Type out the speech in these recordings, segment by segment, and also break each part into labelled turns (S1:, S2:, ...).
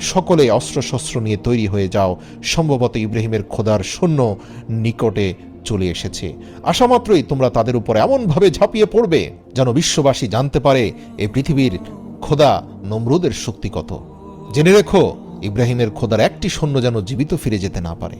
S1: সকলে অস্ত্রশস্ত্র নিয়ে তৈরি হয়ে যাও। সম্ভবত ইব্রাহিমের খোদার সৈন্য নিকটে চলে এসেছে। আসামাত্রই তোমরা তাদের উপর এমনভাবে ঝাঁপিয়ে পড়বে যেন বিশ্ববাসী জানতে পারে এই পৃথিবীর খোদা নমরুদের শক্তি কত। জেনে রেখো, ইব্রাহিমের খোদার একটি সৈন্য যেন জীবিত ফিরে যেতে না পারে।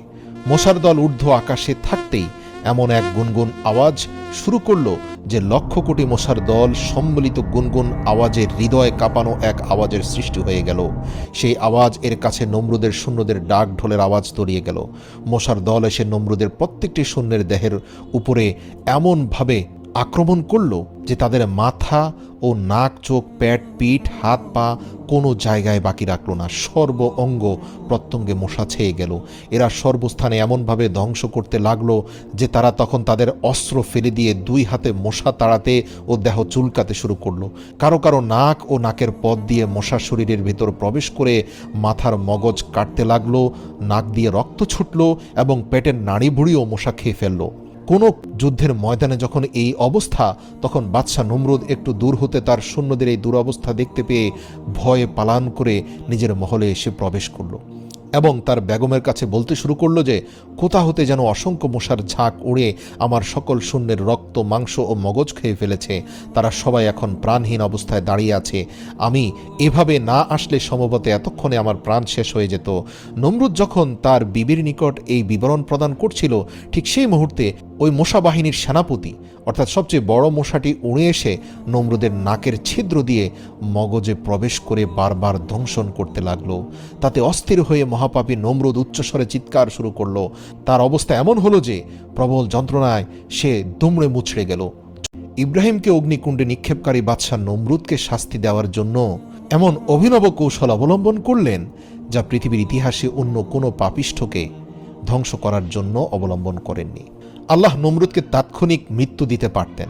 S1: মশার দল ঊর্ধ্ব আকাশে থাকতেই এমন এক গুনগুন আওয়াজ শুরু করল যে লক্ষ কোটি মশার দল সম্মিলিত গুনগুন আওয়াজের হৃদয় কাঁপানো এক আওয়াজের সৃষ্টি হয়ে গেল। সেই আওয়াজ এর কাছে নম্রুদের শূন্যদের ডাক ঢোলের আওয়াজ তরিয়ে গেল। মশার দল এসে নম্রুদের প্রত্যেকটি শূন্যের দেহের উপরে এমনভাবে আক্রমণ করল যে তাদের মাথা ও নাক, চোখ, প্যাট, পিঠ, হাত, পা কোনো জায়গায় বাকি রাখল না। সর্ব অঙ্গ প্রত্যঙ্গে মশা ছেয়ে গেল। এরা সর্বস্থানে এমনভাবে ধ্বংস করতে লাগল যে তারা তখন তাদের অস্ত্র ফেলে দিয়ে দুই হাতে মশা তাড়াতে ও দেহ চুলকাতে শুরু করল। কারও কারও নাক ও নাকের পথ দিয়ে মশা শরীরের ভেতর প্রবেশ করে মাথার মগজ কাটতে লাগল, নাক দিয়ে রক্ত ছুটলো এবং পেটের নাড়ি ভুড়িও মশা খেয়ে ফেলল। কোনো যুদ্ধের ময়দানে যখন এই অবস্থা, তখন বাদশাহ নমরুদ একটু দূর হতে তার সৈন্যদের এই দুরবস্থা দেখতে পেয়ে ভয়ে পালান করে নিজের মহলে এসে প্রবেশ করল। এবং তার বেগমের কাছে বলতে শুরু করল যে, কোথা হতে যেন অসংখ্য মশার ঝাঁক উড়ে আমার সকল শূন্যের রক্ত, মাংস ও মগজ খেয়ে ফেলেছে। তারা সবাই এখন প্রাণহীন অবস্থায় দাঁড়িয়ে আছে। আমি এভাবে না আসলে সম্ভবত এতক্ষণে আমার প্রাণ শেষ হয়ে যেত। নমরুদ যখন তার বিবির নিকট এই বিবরণ প্রদান করছিল, ঠিক সেই মুহূর্তে ওই মশা বাহিনীর সেনাপতি, অর্থাৎ সবচেয়ে বড় মশাটি উড়ে এসে নমরুদের নাকের ছিদ্র দিয়ে মগজে প্রবেশ করে বারবার দংশন করতে লাগল। তাতে অস্থির হয়ে মহাপাপী নমরুদ উচ্চস্বরে চিৎকার শুরু করল। তার অবস্থা এমন হলো যে প্রবল যন্ত্রণায় সে দুমড়ে মুচড়ে গেল। ইব্রাহিমকে অগ্নিকুণ্ডে নিক্ষেপকারী বাদশাহ নমরুদকে শাস্তি দেওয়ার জন্য এমন অভিনব কৌশল অবলম্বন করলেন যা পৃথিবীর ইতিহাসে অন্য কোনো পাপিষ্ঠকে ধ্বংস করার জন্য অবলম্বন করেননি। আল্লাহ নমরুদকে তাৎক্ষণিক মৃত্যু দিতে পারতেন,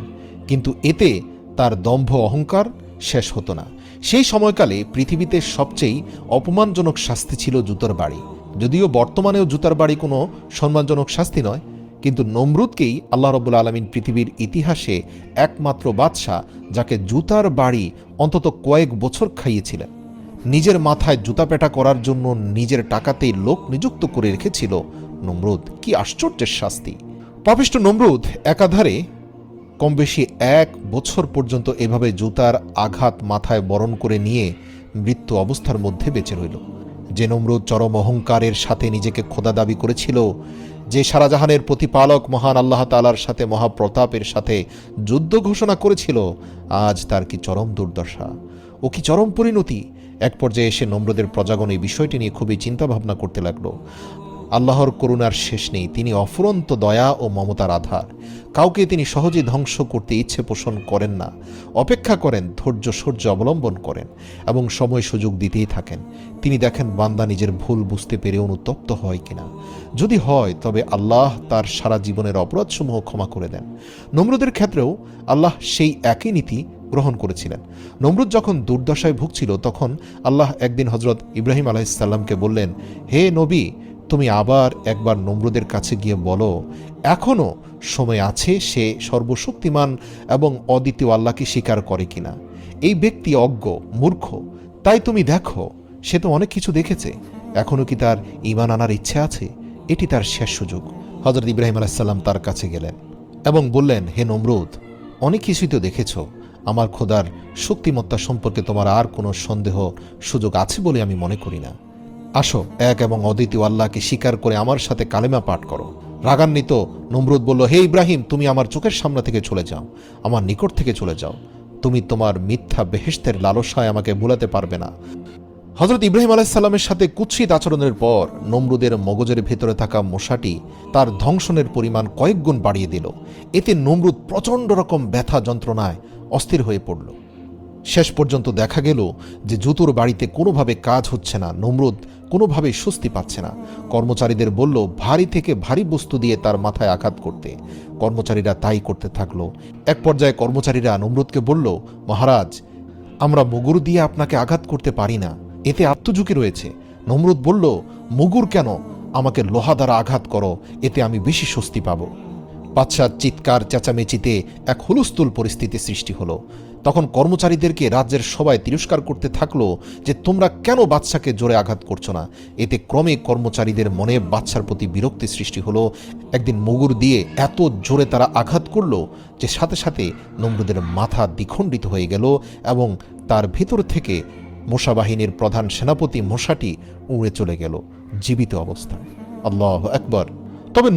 S1: কিন্তু এতে তার দম্ভ অহংকার শেষ হতো না। সেই সময়কালে পৃথিবীতে সবচেয়ে অপমানজনক শাস্তি ছিল জুতার বাড়ি। যদিও বর্তমানেও জুতার বাড়ি কোনো সম্মানজনক শাস্তি নয়, কিন্তু নমরুদকেই আল্লাহ রব্বুল আলমিন পৃথিবীর ইতিহাসে একমাত্র বাদশাহ যাকে জুতার বাড়ি অন্তত কয়েক বছর খাইয়েছিলেন। নিজের মাথায় জুতা পেটা করার জন্য নিজের টাকাতেই লোক নিযুক্ত করে রেখেছিল নমরুদ। কি আশ্চর্যের শাস্তি! পাপিষ্ট নমরুদ একাধারে কম বেশি এক বছর পর্যন্ত এভাবে জুতার আঘাত মাথায় বরণ করে নিয়ে মৃত্যু অবস্থার মধ্যে বেঁচে রইল। যে নমরুদ চরম অহংকারের সাথে নিজেকে খোদা দাবি করেছিল, যে সারাজাহানের প্রতিপালক মহান আল্লাহ তালার সাথে মহাপ্রতাপের সাথে যুদ্ধ ঘোষণা করেছিল, আজ তার কি চরম দুর্দশা? ও কি চরম পরিণতি? এক পর্যায়ে এসে নম্রদের প্রজাগণ এই বিষয়টি নিয়ে খুবই চিন্তাভাবনা করতে লাগল। আল্লাহর করুণার শেষ নেই। তিনি অফুরন্ত দয়া ও মমতার আধার। কাউকে তিনি সহজে ধ্বংস করতে ইচ্ছে পোষণ করেন না। অপেক্ষা করেন, ধৈর্য সূর্য অবলম্বন করেন এবং সময় সুযোগ দিতেই থাকেন। তিনি দেখেন, বান্দা নিজের ভুল বুঝতে পেরে অনুতপ্ত হয় কিনা। যদি হয়, তবে আল্লাহ তার সারা জীবনের অপরাধসমূহ ক্ষমা করে দেন। নমরুদের ক্ষেত্রেও আল্লাহ সেই একই নীতি গ্রহণ করেছিলেন। নমরুদ যখন দুর্দশায় ভুগছিল, তখন আল্লাহ একদিন হজরত ইব্রাহিম আলাইসাল্লামকে বললেন, হে নবী তুমি আবার একবার নমরুদের কাছে গিয়ে বলো এখনও সময় আছে সে সর্বশক্তিমান এবং অদ্বিতীয় আল্লাহকে স্বীকার করে কিনা? এই ব্যক্তি অজ্ঞ, মূর্খ, তাই তুমি দেখো, সে তো অনেক কিছু দেখেছে। এখনও কি তার ইমান আনার ইচ্ছে আছে? এটি তার শেষ সুযোগ। হজরত ইব্রাহিম আলাইসাল্লাম তার কাছে গেলেন এবং বললেন, হে নমরুদ, অনেক কিছুই তো দেখেছ। আমার খোদার শক্তিমত্তা সম্পর্কে তোমার আর কোনো সন্দেহ সুযোগ আছে বলে আমি মনে করি না। আসো, এক এবং অদ্বিতীয় আল্লাহকে স্বীকার করে আমার সাথে কালেমা পাঠ করো। রাগান্বিত নমরুদ বলল, হে ইব্রাহিম, তুমি আমার চোখের সামনে থেকে চলে যাও, আমার নিকট থেকে চলে যাও। তুমি তোমার মিথ্যা বেহেস্তের লালসায় আমাকে ভুলাতে পারবে না। হজরত ইব্রাহিম আলাইসাল্লামের সাথে কুৎসিত আচরণের পর নমরুদের মগজের ভেতরে থাকা মশাটি তার ধ্বংসনের পরিমাণ কয়েক গুণ বাড়িয়ে দিল। এতে নমরুদ প্রচণ্ড রকম ব্যথা যন্ত্রণায় অস্থির হয়ে পড়ল। শেষ পর্যন্ত দেখা গেল যে জুতুর বাড়িতে কোনোভাবে কাজ হচ্ছে না। নমরুদ কোনোভাবেই স্বস্তি পাচ্ছে না। কর্মচারীদের বলল, ভারী থেকে ভারী বস্তু দিয়ে তার মাথায় আঘাত করতে। কর্মচারীরা তাই করতে থাকল। এক পর্যায়ে কর্মচারীরা নমরুদকে বলল, মহারাজ, আমরা মুগুর দিয়ে আপনাকে আঘাত করতে পারি না। এতে আত্মঝুঁকি রয়েছে। নমরুদ বলল, মুগুর কেন? আমাকে লোহা দ্বারা আঘাত করো। এতে আমি বেশি স্বস্তি পাব। বাদশার চিৎকার চেঁচামেচিতে এক হুলস্থুল পরিস্থিতি সৃষ্টি হলো। তখন কর্মচারীদেরকে রাজ্যের সবাই তিরস্কার করতে থাকল যে তোমরা কেন বাদশাকে জোরে আঘাত করছ না। এতে ক্রমে কর্মচারীদের মনে বাদশার প্রতি বিরক্তি সৃষ্টি হলো। একদিন মুগুর দিয়ে এত জোরে তারা আঘাত করল যে সাথে সাথে নমরুদের মাথা দ্বিখণ্ডিত হয়ে গেল এবং তার ভেতর থেকে মোশা বাহিনীর প্রধান সেনাপতি মোশাটি উড়ে চলে গেল। জীবিত অবস্থায়। আল্লাহ একবার তবে